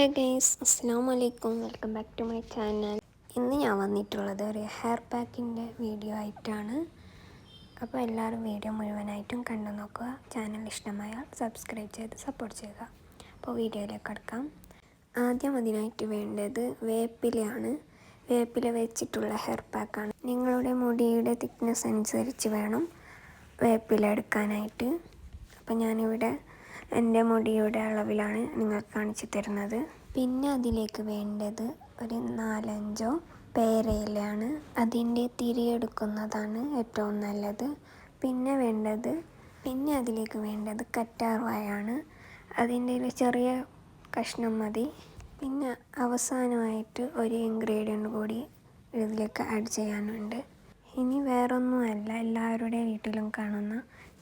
ഹേ guys അസ്സാം വലൈക്കും welcome back to my channel. ഇന്ന് ഞാൻ വന്നിട്ടുള്ളത് ഒരു ഹെയർ പാക്കിന്റെ വീഡിയോ ആയിട്ടാണ്. അപ്പോൾ എല്ലാവരും വീഡിയോ മുഴുവനായിട്ടും കണ്ടു നോക്കുക. ചാനൽ ഇഷ്ടമായാൽ സബ്സ്ക്രൈബ് ചെയ്ത് സപ്പോർട്ട് ചെയ്യുക. അപ്പോൾ വീഡിയോയിലേക്ക് കടക്കാം. ആദ്യം അതിനായിട്ട് വേണ്ടത് വേപ്പിലയാണ്. വേപ്പില വെച്ചിട്ടുള്ള ഹെയർ പാക്കാണ്. നിങ്ങളുടെ മുടിയുടെ തിക്നെസ് അനുസരിച്ച് വേണം വേപ്പില എടുക്കാനായിട്ട്. അപ്പോൾ ഞാനിവിടെ എന്റെ മുടിയുടെ അളവിലാണ് നിങ്ങൾക്ക് കാണിച്ചു തരുന്നത്. പിന്നെ അതിലേക്ക് വേണ്ടത് ഒരു നാലഞ്ചോ പേരയിലാണ് അതിന്റെ തിരിയെടുക്കുന്നതാണ് ഏറ്റവും നല്ലത്. പിന്നെ വേണ്ടത് പിന്നെ അതിലേക്ക് വേണ്ടത് കറ്റാർവായാണ്. അതിന്റെ ഒരു ചെറിയ കഷ്ണം മതി. പിന്നെ അവസാനമായിട്ട് ഒരു ഇൻഗ്രീഡിയന്റ് കൂടി ഇതിലേക്ക് ആഡ് ചെയ്യാനുണ്ട്. ഇനി വേറൊന്നുമല്ല എല്ലാവരുടെ വീട്ടിലും കാണുന്ന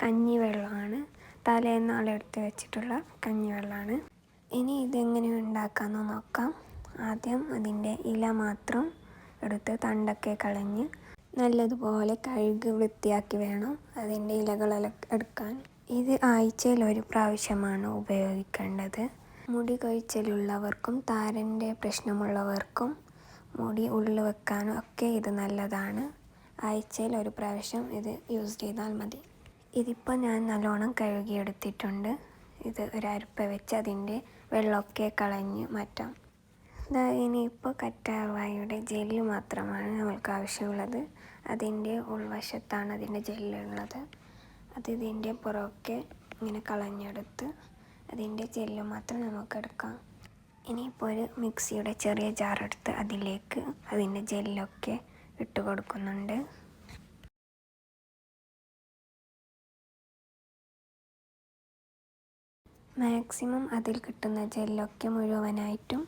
കഞ്ഞിവെള്ളമാണ്. തലേന്നാളെടുത്ത് വെച്ചിട്ടുള്ള കഞ്ഞിവെള്ളമാണ് ഇനി ഇതെങ്ങനെ ഉണ്ടാക്കാമെന്ന് നോക്കാം. ആദ്യം അതിന്റെ ഇല മാത്രം എടുത്ത് തണ്ടൊക്കെ കളഞ്ഞ് നല്ലതുപോലെ കഴുകി വൃത്തിയാക്കി വേണം അതിന്റെ ഇലകൾ എടുക്കാൻ. ഇത് ആഴ്ചയിൽ ഒരു പ്രാവശ്യമാണ് ഉപയോഗിക്കേണ്ടത്. മുടി കൊഴിച്ചിലുള്ളവർക്കും താരന്റെ പ്രശ്നമുള്ളവർക്കും മുടി ഉള്ളിൽ വെക്കാനും ഒക്കെ ഇത് നല്ലതാണ്. ആഴ്ചയിൽ ഒരു പ്രാവശ്യം ഇത് യൂസ് ചെയ്താൽ മതി. ഇതിപ്പോൾ ഞാൻ നല്ലോണം കഴുകിയെടുത്തിട്ടുണ്ട്. ഇത് ഒരരപ്പ വെച്ച് അതിന്റെ വെള്ളമൊക്കെ കളഞ്ഞ് മാറ്റാം. ഇതാ ഇനിയിപ്പോൾ കറ്റാർവാഴയുടെ ജെല്ല് മാത്രമാണ് നമ്മൾക്ക് ആവശ്യമുള്ളത്. അതിന്റെ ഉൾവശത്താണ് അതിന്റെ ജെല്ലുള്ളത്. അത് ഇതിന്റെ പുറമൊക്കെ ഇങ്ങനെ കളഞ്ഞെടുത്ത് അതിന്റെ ജെല്ല് മാത്രം നമുക്ക് എടുക്കാം. ഇനിയിപ്പോൾ ഒരു മിക്സിയുടെ ചെറിയ ജാറെടുത്ത് അതിലേക്ക് അതിന്റെ ജെല്ലൊക്കെ ഇട്ട് കൊടുക്കുന്നുണ്ട്. മാക്സിമം അതിൽ കിട്ടുന്ന ജെല്ലൊക്കെ മുഴുവനായിട്ടും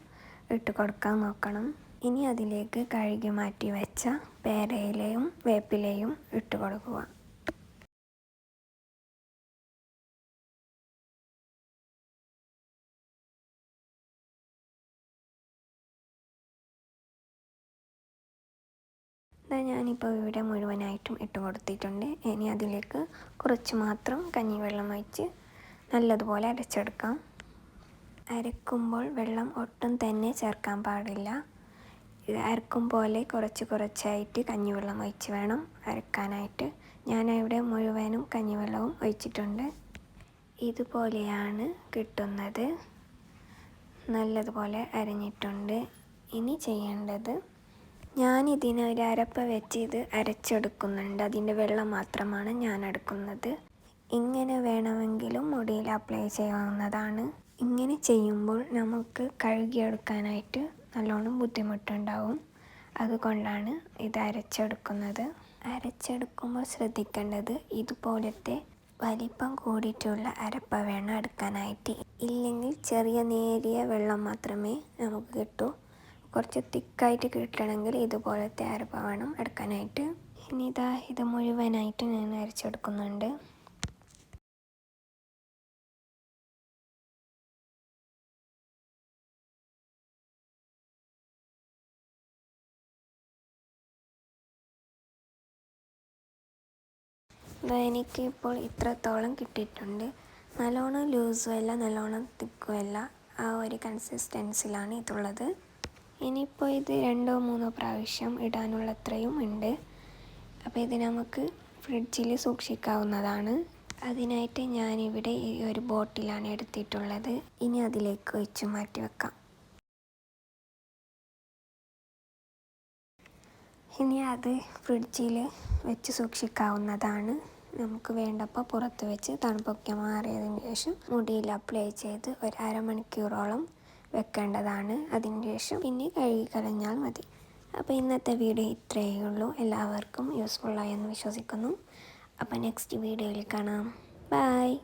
ഇട്ട് കൊടുക്കാൻ നോക്കണം. ഇനി അതിലേക്ക് കഴുകി മാറ്റി വെച്ച പേരയിലയും വേപ്പിലയും ഇട്ട് കൊടുക്കുക. ഞാനിപ്പോൾ ഇവിടെ മുഴുവനായിട്ടും ഇട്ട് കൊടുത്തിട്ടുണ്ട്. ഇനി അതിലേക്ക് കുറച്ച് മാത്രം കഞ്ഞിവെള്ളം ഒഴിച്ച് നല്ലതുപോലെ അരച്ചെടുക്കാം. അരക്കുമ്പോൾ വെള്ളം ഒട്ടും തന്നെ ചേർക്കാൻ പാടില്ല. ഇത് അരക്കും പോലെ കുറച്ച് കുറച്ചായിട്ട് കഞ്ഞിവെള്ളം ഒഴിച്ച് വേണം അരക്കാനായിട്ട്. ഞാൻ ഞാനിവിടെ മുഴുവനും കഞ്ഞിവെള്ളവും ഒഴിച്ചിട്ടുണ്ട്. ഇതുപോലെയാണ് കിട്ടുന്നത്. നല്ലതുപോലെ അരഞ്ഞിട്ടുണ്ട്. ഇനി ചെയ്യേണ്ടത് ഞാൻ ഇതിന് വെച്ച് ഇത് അരച്ചെടുക്കുന്നുണ്ട്. അതിന്റെ വെള്ളം മാത്രമാണ് ഞാൻ എടുക്കുന്നത് ഇങ്ങനെ വേണമെങ്കിലും മുടിയിൽ അപ്ലൈ ചെയ്യാവുന്നതാണ്. ഇങ്ങനെ ചെയ്യുമ്പോൾ നമുക്ക് കഴുകിയെടുക്കാനായിട്ട് നല്ലോണം ബുദ്ധിമുട്ടുണ്ടാവും. അതുകൊണ്ടാണ് ഇത് അരച്ചെടുക്കുന്നത്. അരച്ചെടുക്കുമ്പോൾ ശ്രദ്ധിക്കേണ്ടത് ഇതുപോലത്തെ വലിപ്പം കൂടിയിട്ടുള്ള അരപ്പ വേണം എടുക്കാനായിട്ട്. ഇല്ലെങ്കിൽ ചെറിയ നേരിയ വെള്ളം മാത്രമേ നമുക്ക് കിട്ടൂ. കുറച്ച് തിക്കായിട്ട് കിട്ടണമെങ്കിൽ ഇതുപോലത്തെ അരപ്പ വേണം എടുക്കാനായിട്ട്. ഇനി ഇതാ ഇത് മുഴുവനായിട്ട് ഞാൻ അരച്ചെടുക്കുന്നുണ്ട്. എനിക്ക് ഇപ്പോൾ ഇത്രത്തോളം കിട്ടിയിട്ടുണ്ട്. നല്ലോണം ലൂസും അല്ല നല്ലോണം തിക്കും അല്ല ആ ഒരു കൺസിസ്റ്റൻസിലാണ് ഇതുള്ളത്. ഇനിയിപ്പോൾ ഇത് രണ്ടോ മൂന്നോ പ്രാവശ്യം ഇടാനുള്ള അത്രയും ഉണ്ട്. അപ്പോൾ ഇത് നമുക്ക് ഫ്രിഡ്ജിൽ സൂക്ഷിക്കാവുന്നതാണ്. അതിനായിട്ട് ഞാനിവിടെ ഈ ഒരു ബോട്ടിലാണ് എടുത്തിട്ടുള്ളത്. ഇനി അതിലേക്ക് വെച്ച് മാറ്റി വെക്കാം. ഇനി അത് ഫ്രിഡ്ജിൽ വെച്ച് സൂക്ഷിക്കാവുന്നതാണ്. നമുക്ക് വേണ്ടപ്പോൾ പുറത്ത് വെച്ച് തണുപ്പൊക്കെ മാറിയതിന് ശേഷം മുടിയിൽ അപ്ലൈ ചെയ്ത് ഒരു അരമണിക്കൂറോളം വെക്കേണ്ടതാണ് അതിന് ശേഷം പിന്നെ കഴുകി കളഞ്ഞാൽ മതി. അപ്പോൾ ഇന്നത്തെ വീഡിയോ ഇത്രയേ ഉള്ളൂ. എല്ലാവർക്കും യൂസ്ഫുള്ളായെന്ന് വിശ്വസിക്കുന്നു. അപ്പോൾ നെക്സ്റ്റ് വീഡിയോയിൽ കാണാം. ബായ്